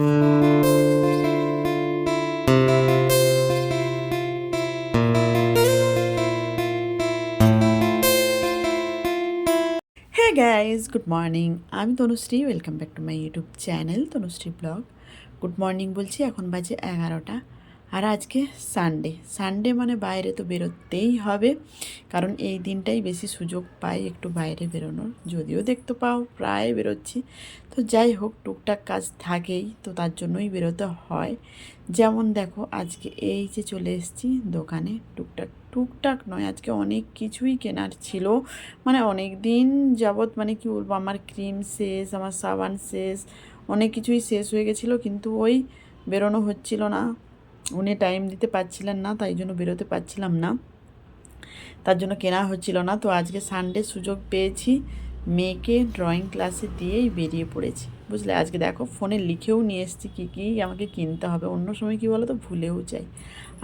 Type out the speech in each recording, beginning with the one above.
Guys good morning আমি Tanushree welcome back to my YouTube channel Tanushree vlog good morning বলছি, এখন বাজে এগারোটা। আর আজকে সানডে সানডে মানে বাইরে তো বেরোতেই হবে, কারণ এই দিনটাই বেশি সুযোগ পাই একটু বাইরে বেরোনোর। যদিও দেখতে পাও, প্রায় বেরোচ্ছি। তো যাই হোক, টুকটাক কাজ থাকেই, তো তার জন্যই বেরোতে হয়। যেমন দেখো, আজকে এই যে চলে এসেছি দোকানে, টুকটাক টুকটাক নয়, আজকে অনেক কিছুই কেনার ছিল। মানে অনেক দিন যাবৎ মানে কি বলব, আমার ক্রিম শেষ, আমার সাবান শেষ, অনেক কিছুই শেষ হয়ে গেছিল, কিন্তু ওই বেরোনো হচ্ছিল না। উনি টাইম দিতে পারছিলেন না তাই জন্য বেরোতে পারছিলাম না। তার জন্য কেনা হচ্ছিল না। তো আজকে সানডে সুযোগ পেয়েছি মেয়েকে ড্রয়িং ক্লাসে দিয়েই বেরিয়ে পড়েছি। বুঝলে? আজকে দেখো ফোনে লিখেও নিয়ে এসেছি কী কী আমাকে কিনতে হবে। অন্য সময় কী বলো তো ভুলেও যাই।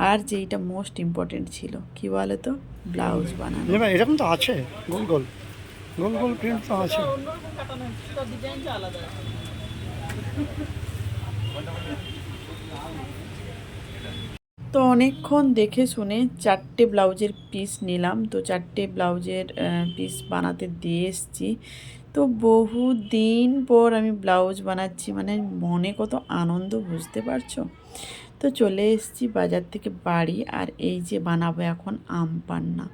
আর যেইটা মোস্ট ইম্পর্টেন্ট ছিল কী বলো তো ব্লাউজ বানানো এরকম তো আছে গোল গোল। গোল গোল প্রিন্ট তো আছে। তো অনেকক্ষণ দেখে শুনে চারটে ব্লাউজের পিস নিলাম। তো চারটে ব্লাউজের পিস বানাতে দিয়ে এসছি। তো বহু দিন পর আমি ব্লাউজ বানাচ্ছি মানে মনে কত আনন্দ, বুঝতে পারছ? তো চলে এসেছি বাজার থেকে বাড়ি, আর এই যে বানাবো এখন আম পান্না।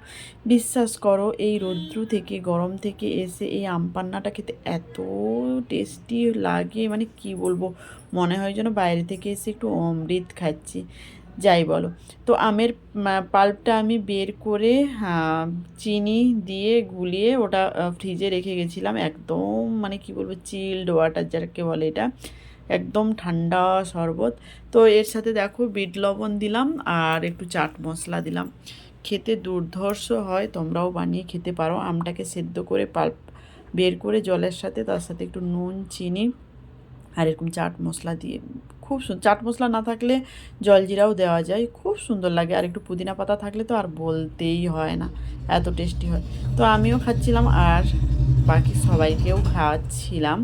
বিশ্বাস করো, এই রৌদ্র থেকে, গরম থেকে এসে এই আম পান্নাটা খেতে এত টেস্টি লাগে মানে কি বলব? মনে হয় যেন বাইরে থেকে এসে একটু অমৃত খাচ্ছি। যাই বলো। তো আমের পাল্পটা আমি বের করে চিনি দিয়ে গুলিয়ে ওটা ফ্রিজে রেখে গেছিলাম। একদম মানে কি বলব চিল্ড ওয়াটার যাকে বলে এটা। একদম ঠান্ডা শরবত। তো এর সাথে দেখো বিট লবণ দিলাম আর একটু চাট মশলা দিলাম। খেতে দুর্ধর্ষ হয়, তোমরাও বানিয়ে খেতে পারো। আমটাকে সেদ্ধ করে পাল্প বের করে জলের সাথে, তার সাথে একটু নুন, চিনি আর এরকম চাট মশলা দিয়ে খুব সুন্দর চাট মশলা না থাকলে জলজিরাও দেওয়া যায়, খুব সুন্দর লাগে। আর একটু পুদিনা পাতা থাকলে তো আর বলতেই হয় না, এত টেস্টি হয়। তো আমিও খাচ্ছিলাম আর বাকি সবাইকেও খাওয়াচ্ছিলাম।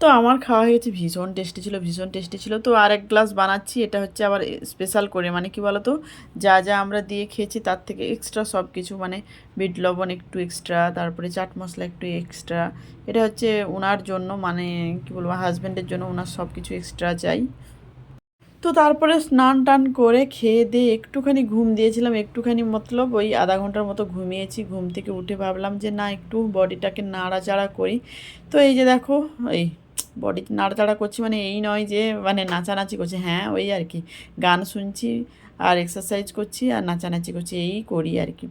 তো আমার খাওয়া হয়ে গেছে, ভীষণ টেস্টি ছিল, ভীষণ টেস্টি ছিল। তো আর এক গ্লাস বানাচ্ছি, এটা হচ্ছে আবার স্পেশাল করে মানে কি বলতো, যা যা আমরা দিয়ে খেয়েছি তার থেকে এক্সট্রা সব কিছু মানে বিট লবণ একটু এক্সট্রা তারপরে চাট মশলা একটু এক্সট্রা এটা হচ্ছে ওনার জন্য মানে কি বলব হাজব্যান্ডের জন্য ওনার সব কিছু এক্সট্রা চাই। তো তারপরে স্নান টান করে খেয়ে দিয়ে একটুখানি ঘুম দিয়েছিলাম, একটুখানি মতলব ওই আধা ঘণ্টার মতো ঘুমিয়েছি। ঘুম থেকে উঠে ভাবলাম যে না, একটু বডিটাকে নাড়াচাড়া করি। তো এই যে দেখো, এই বডি নাড়াচাড়া করছি মানে এই নয় যে মানে নাচানাচি করছি। হ্যাঁ ওই আর কি। গান শুনছি আর এক্সারসাইজ করছি আর নাচানাচি করছি, এই করি আর কি।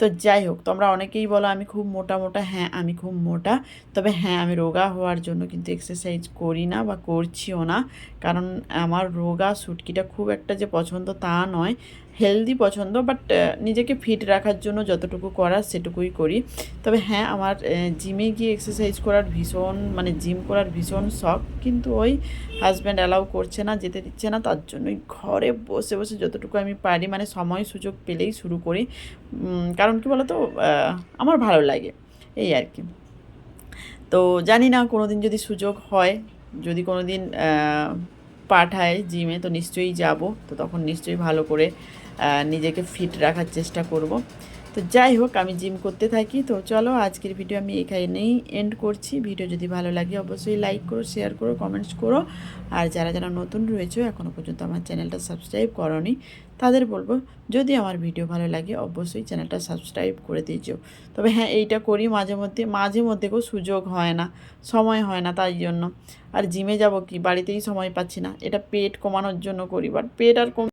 তো যাই হোক, তোমরা অনেকেই বলো আমি খুব মোটা মোটা হ্যাঁ আমি খুব মোটা, তবে হ্যাঁ আমি রোগা হওয়ার জন্য কিন্তু এক্সারসাইজ করি না বা করছিও না। কারণ আমার রোগা সুটকিটা খুব একটা যে পছন্দ তা নয়। হেলদি পছন্দ বাট নিজেকে ফিট রাখার জন্য যতটুকু করার সেটুকুই করি। তবে হ্যাঁ আমার জিমে গিয়ে এক্সারসাইজ করার ভীষণ মানে জিম করার ভীষণ শখ। কিন্তু ওই হাজব্যান্ড অ্যালাউ করছে না, যেতে দিচ্ছে না, তার জন্যই ঘরে বসে বসে যতটুকু আমি পারি মানে সময় সুযোগ পেলেই শুরু করি। কারণ কি বলতো? আমার ভালো লাগে, এই আর কি। তো জানি না কোনো দিন যদি সুযোগ হয়, যদি কোনো দিন পাঠায় জিমে, তো নিশ্চয়ই যাব। তো তখন নিশ্চয়ই ভালো করে নিজেকে ফিট রাখার চেষ্টা করব। তো যাই হোক, আমি জিম করতে থাকি। তো চলো, আজকের ভিডিও আমি এখানেই এন্ড করছি। ভিডিও যদি ভালো লাগে, অবশ্যই লাইক করো শেয়ার করো কমেন্টস করো। আর যারা যারা নতুন রয়েছে এখনও পর্যন্ত আমার চ্যানেলটা সাবস্ক্রাইব করনি, তাদের বলব, যদি আমার ভিডিও ভালো লাগে, অবশ্যই চ্যানেলটা সাবস্ক্রাইব করে দিয়েছ তবে হ্যাঁ এইটা করি মাঝে মধ্যে মাঝে মধ্যে কেউ সুযোগ হয় না, সময় হয় না তাই জন্য। আর জিমে যাব কি? বাড়িতেই সময় পাচ্ছি না। এটা পেট কমানোর জন্য করি বাট পেট আর কম